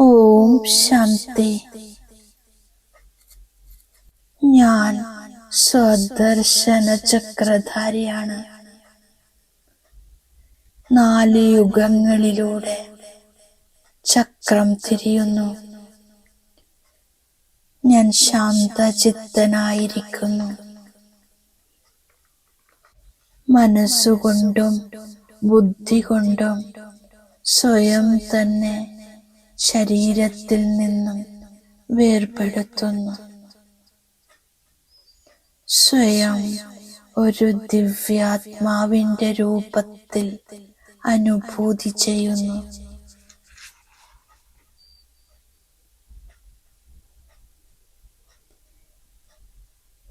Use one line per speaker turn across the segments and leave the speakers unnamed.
ഓം ശാന്തി. ഞാൻ സ്വദർശന ചക്രധാരിയാണ് നാല് യുഗങ്ങളിലൂടെ ചക്രം തിരിയുന്നു. ഞാൻ ശാന്തചിത്തനായിരിക്കുന്നു. മനസ്സുകൊണ്ടും ബുദ്ധി കൊണ്ടും സ്വയം തന്നെ ശരീരത്തിൽ നിന്നും വേർപെടുത്തുന്നു. സ്വയം ഒരു ദിവ്യാത്മാവിന്റെ രൂപത്തിൽ അനുഭൂതി ചെയ്യുന്നു.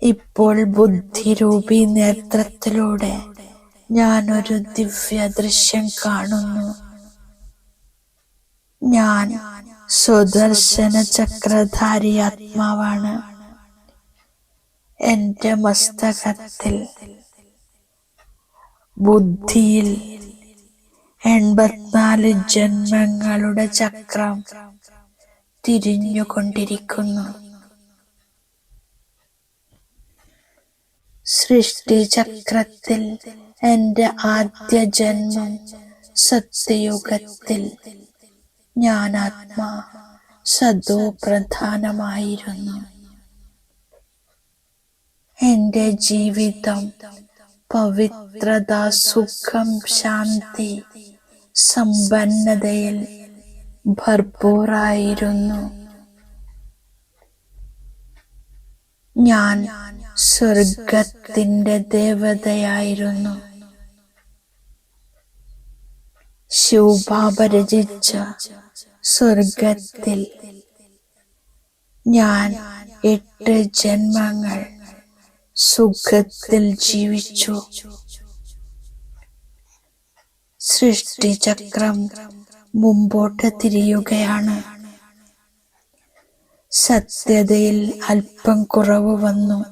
ഇപ്പോൾ ബുദ്ധിരൂപി നേത്രത്തിലൂടെ ഞാനൊരു ദിവ്യ ദൃശ്യം കാണുന്നു. ഞാൻ സുദർശന ചക്രധാരി ആത്മാവാണ്. എന്റെ മസ്തകത്തിൽ ബുദ്ധിയിൽ എൺപത്തിനാല് ജന്മങ്ങളുടെ ചക്രം തിരിഞ്ഞുകൊണ്ടിരിക്കുന്നു. സൃഷ്ടി ചക്രത്തിൽ എന്റെ ആദ്യ ജന്മം സത്യയുഗത്തിൽ ആത്മാ സദോ പ്രധാനമായിരുന്നു. എന്റെ ജീവിതം പവിത്രത സുഖം ശാന്തി സമ്പന്നതയിൽ ഭർപൂറായിരുന്നു. ഞാൻ സ്വർഗത്തിന്റെ ദേവതയായിരുന്നു. ശിവബാബ രചിച്ച സ്വർഗത്തിൽ ഞാൻ എട്ട് ജന്മങ്ങൾ സുഖത്തിൽ ജീവിച്ചു. സൃഷ്ടിചക്രം മുമ്പോട്ട് തിരിയുകയാണ്. സത്യതയിൽ അല്പം കുറവ് വന്നു.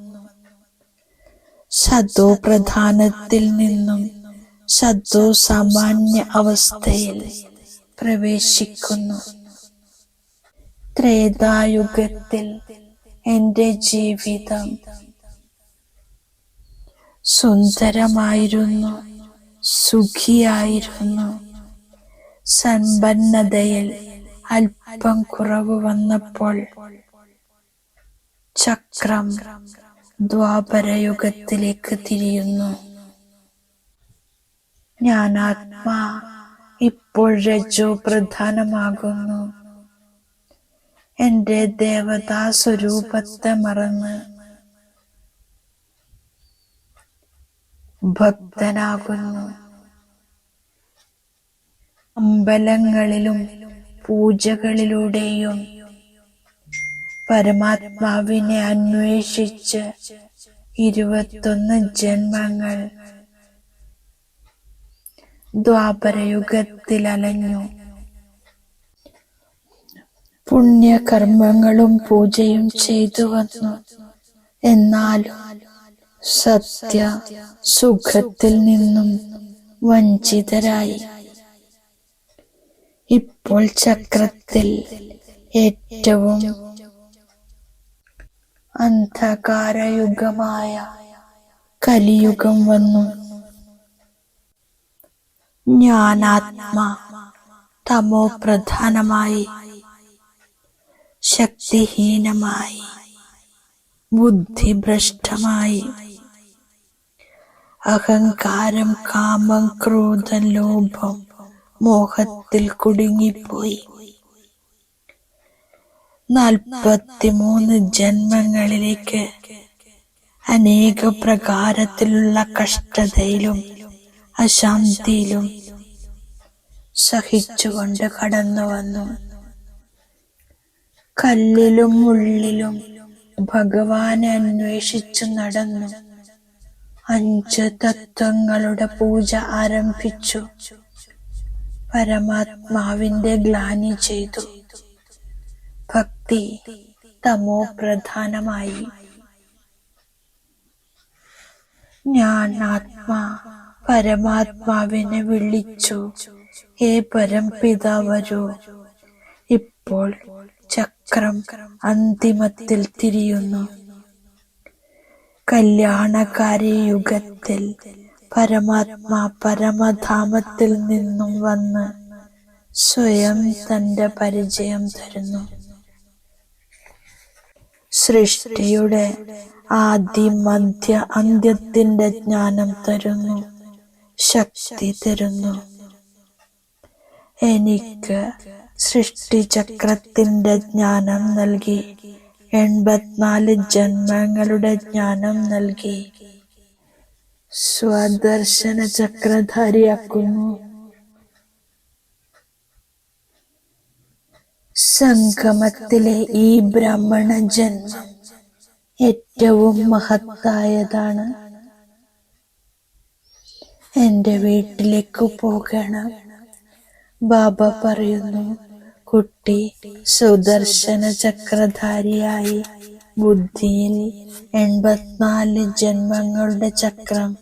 സദോപ്രധാനത്തിൽ നിന്നും സദോ സാമാന്യ അവസ്ഥയിൽ പ്രവേശിക്കുന്നു. ത്രേതായുഗത്തിൽ എന്റെ ജീവിതം സുന്ദരമായിരുന്നു സുഖിയായിരുന്നു. സമ്പന്നതയിൽ അല്പം കുറവ് വന്നപ്പോൾ ചക്രം ദ്വാപരയുഗത്തിലേക്ക് തിരിയുന്നു. ആത്മാ ഇപ്പോൾ രജോ പ്രധാനമാകുന്നു. എന്റെ ദേവതാ സ്വരൂപത്തെ മറന്ന് ഭക്തനാകുന്നു. അമ്പലങ്ങളിലും പൂജകളിലൂടെയും പരമാത്മാവിനെ അന്വേഷിച്ച് ഇരുപത്തൊന്ന് ജന്മങ്ങൾ ദ്വാപരയുഗത്തിൽ അലഞ്ഞു പുണ്യകർമ്മങ്ങളും പൂജയും ചെയ്തു വന്നു. എന്നാലും സത്യ സുഖത്തിൽ നിന്നും വഞ്ചിതരായി. ഇപ്പോൾ ചക്രത്തിൽ ഏറ്റവും അന്ധകാരയുഗമായ കലിയുഗം വന്നു. ജ്ഞാനാത്മാ തമോ പ്രധാനമായി ശക്തിഹീനമായി ബുദ്ധിഭ്രഷ്ടമായി അഹങ്കാരം കാമം ക്രോധം ലോഭം മോഹത്തിൽ കുടുങ്ങിപ്പോയി. നാൽപ്പത്തിമൂന്ന് ജന്മങ്ങളിലേക്ക് അനേക പ്രകാരത്തിലുള്ള കഷ്ടതയിലും അശാന്തിയിലും സഹിച്ചുകൊണ്ട് കടന്നു വന്നു കല്ലിലും ഉള്ളിലും ഭഗവാനെ അന്വേഷിച്ചു നടന്നു. അഞ്ച് തത്വങ്ങളുടെ പൂജ ആരംഭിച്ചു. പരമാത്മാവിന്റെ ഗ്ലാനി ചെയ്തു. ഭക്തി തമോ പ്രധാനമായി. ഞാൻ ആത്മാ പരമാത്മാവിനെ വിളിച്ചു. ഹേ പരംപിത വരൂ ഇപ്പോൾ ചക്രം അന്തിമത്തിൽ തിരിയുന്നു. കല്യാണകാരി യുഗത്തിൽ പരമാത്മാ പരമധാമത്തിൽ നിന്നും വന്ന് സ്വയം തന്റെ പരിചയം തരുന്നു. സൃഷ്ടിയുടെ ആദി മധ്യ അന്ത്യത്തിന്റെ ജ്ഞാനം തരുന്നു. ശക്തി തരുന്നു. എനിക്ക് സൃഷ്ടിചക്രത്തിന്റെ ജ്ഞാനം നൽകി. എൺപത്തിനാല് ജന്മങ്ങളുടെ ജ്ഞാനം നൽകി. സ്വദർശന ചക്രധാരിയാക്കുന്നു. സംഗമത്തിലെ ഈ ബ്രാഹ്മണ ജന്മം ഏറ്റവും മഹത്തായതാണ്. എന്റെ വീട്ടിലേക്ക് പോകണം. ബാബ പറയുന്നു കുട്ടി സുദർശന ചക്രധാരിയായി. ബുദ്ധിയിൽ എൺപത്തിനാല് ജന്മങ്ങളുടെ ചക്രം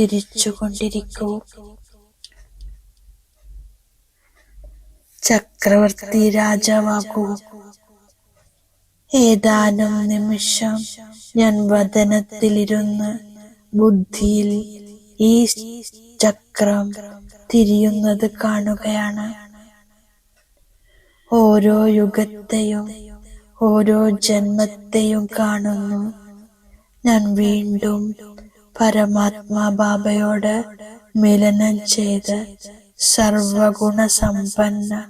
തിരിച്ചുകൊണ്ടിരിക്കൂ. ചക്രവർത്തി രാജാവാകൂ. ഏതാനും നിമിഷം ഞാൻ വതനത്തിലിരുന്ന് ബുദ്ധിയിൽ ഈ ചക്രം തിരിയുന്നത് കാണുകയാണ്. ഓരോ യുഗത്തെയും ഓരോ ജന്മത്തെയും കാണുന്നു. ഞാൻ വീണ്ടും പരമാത്മാ ബാബയോട് മിലനം ചെയ്ത് സർവഗുണ സമ്പന്ന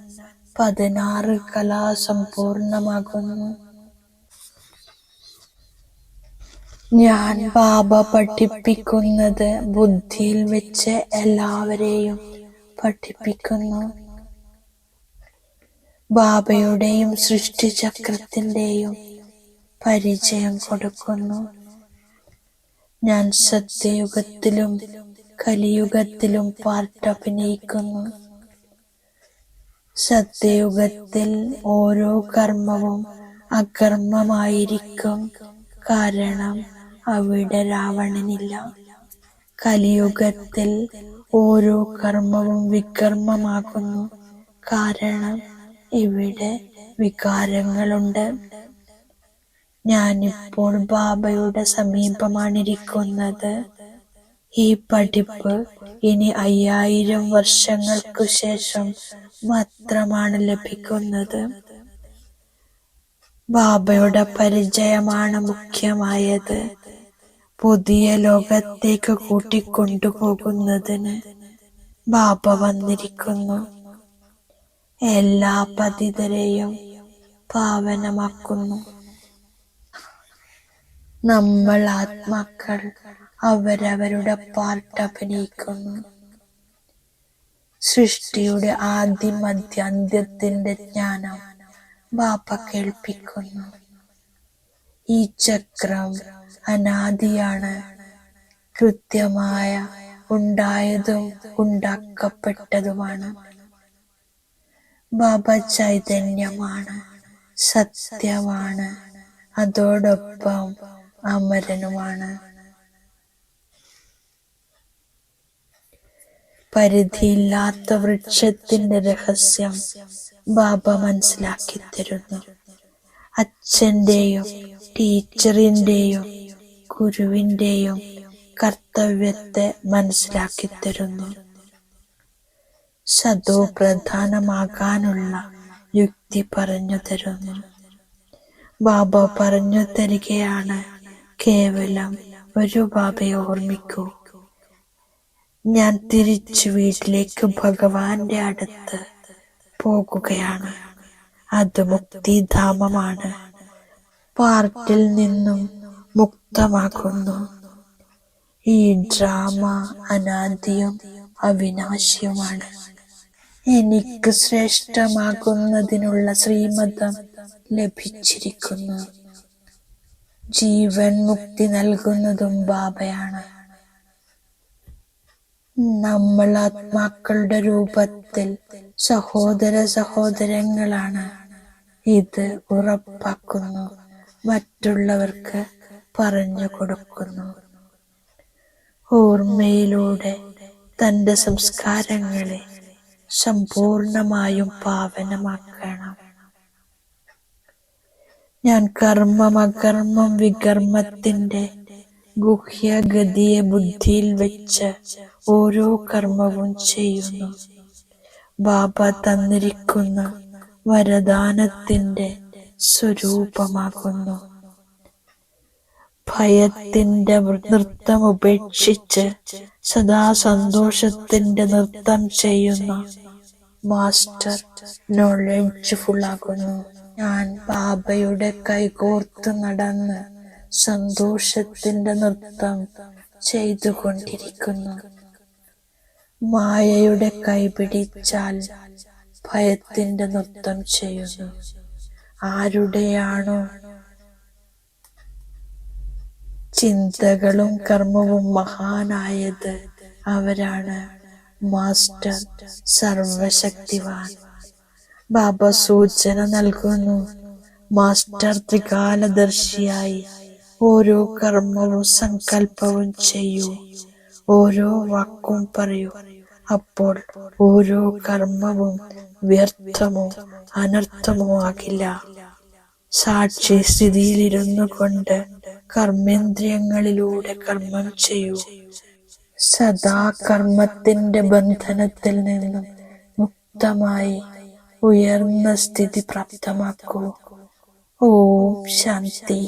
പതിനാറ് കലാസമ്പൂർണമാകുന്നു. ഞാൻ ബാബ പഠിപ്പിക്കുന്നത് ബുദ്ധിയിൽ വെച്ച് എല്ലാവരെയും പഠിപ്പിക്കുന്നു. ബാബയുടെയും സൃഷ്ടിചക്രത്തിന്റെയും പരിചയം കൊടുക്കുന്നു. ഞാൻ സത്യയുഗത്തിലും കലിയുഗത്തിലും പാർട്ട് അഭിനയിക്കുന്നു. സത്യയുഗത്തിൽ ഓരോ കർമ്മവും അകർമ്മമായിരിക്കും കാരണം അവിടെ രാവണനില്ല. കലിയുഗത്തിൽ ഓരോ കർമ്മവും വികർമ്മമാകുന്നു. കാരണം ഇവിടെ വികാരങ്ങളുണ്ട്. ഞാനിപ്പോൾ ബാബയുടെ സമീപമാണിരിക്കുന്നത്. ഈ പഠിപ്പ് ഇനി അയ്യായിരം വർഷങ്ങൾക്കു ശേഷം മാത്രമാണ് ലഭിക്കുന്നത്. ബാബയുടെ പരിചയമാണ് മുഖ്യമായത്. പുതിയ ലോകത്തേക്ക് കൂട്ടിക്കൊണ്ടുപോകുന്നതിന് ബാബ വന്നിരിക്കുന്നു. എല്ലാ പതിതരെയും പാവനമാക്കുന്നു. നമ്മൾ ആത്മാക്കൾ അവരവരുടെ പാർട്ട് അഭിനയിക്കുന്നു. സൃഷ്ടിയുടെ ആദ്യ മധ്യ അന്ത്യത്തിന്റെ ജ്ഞാനം ബാപ്പ കേൾപ്പിക്കുന്നു. ഈ ചക്രം അനാദിയാണ്. കൃത്യമായ ഉണ്ടായതും ഉണ്ടാക്കപ്പെട്ടതുമാണ്. ബാബ ചൈതന്യമാണ് സത്യമാണ്. അതോടൊപ്പം അമരനുമാണ്. പരിധിയില്ലാത്ത വൃക്ഷത്തിന്റെ രഹസ്യം ബാബ മനസ്സിലാക്കി തരുന്നു. അച്ഛന്റെയും ടീച്ചറിന്റെയും ഗുരുവിന്റെയും കർത്തവ്യത്തെ മനസ്സിലാക്കി തരുന്നു. സദോ പ്രധാനമാകാനുള്ള യുക്തി പറഞ്ഞു തരുന്നു. ബാബ പറഞ്ഞു തരികയാണ് കേവലം ഒരു ബാബയെ ഓർമ്മിക്കൂ. ഞാൻ തിരിച്ചു വീട്ടിലേക്ക് ഭഗവാന്റെ അടുത്ത് പോകുകയാണ്. അത് മുക്തിധാമമാണ്. പാർട്ടിൽ നിന്നും മുക്തമാക്കുന്നു ഈ ഡ്രാമ അനാദിയും അവിനാശിയുമാണ്. എനിക്ക് ശ്രേഷ്ഠമാകുന്നതിനുള്ള ശ്രീമതം ലഭിച്ചിരിക്കുന്നു. ജീവൻ മുക്തി നൽകുന്നതും ബാബയാണ്. നമ്മൾ ആത്മാക്കളുടെ രൂപത്തിൽ സഹോദര സഹോദരങ്ങളാണ്. ഇത് ഉറപ്പാക്കുന്നു. മറ്റുള്ളവർക്ക് പറഞ്ഞു കൊടുക്കുന്നു. ഓർമ്മയിലൂടെ തന്റെ സംസ്കാരങ്ങളെ സമ്പൂർണമായും പാവനമാക്കണം. ഞാൻ കർമ്മം അകർമ്മം വികർമ്മത്തിന്റെ ഗുഹ്യഗതിയെ ബുദ്ധിയിൽ വെച്ച് ഓരോ കർമ്മവും ചെയ്യുന്നു. ബാബ തന്നിരിക്കുന്ന വരദാനത്തിന്റെ സ്വരൂപമാകുന്നു. ഭയത്തിന്റെ നൃത്തം ഉപേക്ഷിച്ച് സദാ സന്തോഷത്തിന്റെ നൃത്തം ചെയ്യുന്ന മാസ്റ്റർ നോളജ്ഫുൾ ആകുന്നു. ഞാൻ ബാബയുടെ കൈകോർത്ത് നടന്ന് സന്തോഷത്തിന്റെ നൃത്തം ചെയ്തുകൊണ്ടിരിക്കുന്നു. മായയുടെ കൈപിടിച്ചാൽ ഭയത്തിന്റെ നൃത്തം ചെയ്യുന്നു. ആരുടെയാണോ ചിന്തകളും കർമ്മവും മഹാനായത് അവരാണ് മാസ്റ്റർ സർവശക്തിവാൻ. ബാബ സൂചന നൽകുന്നു മാസ്റ്റർ ത്രികാലദർശിയായി ഓരോ കർമ്മവും സങ്കല്പവും ചെയ്യൂ. ഓരോ വാക്കും പറയൂ. അപ്പോൾ ഓരോ കർമ്മവും വ്യർത്ഥമോ അനർത്ഥമോ ആകില്ല. സാക്ഷി സ്ഥിതിയിലിരുന്നു കൊണ്ട് കർമ്മേന്ദ്രിയങ്ങളിലൂടെ കർമ്മം ചെയ്യൂ. സദാ കർമ്മത്തിന്റെ ബന്ധനത്തിൽ നിന്നും മുക്തമായി ഉയർന്ന സ്ഥിതി പ്രാപ്തമാക്കൂ. ഓം ശാന്തി.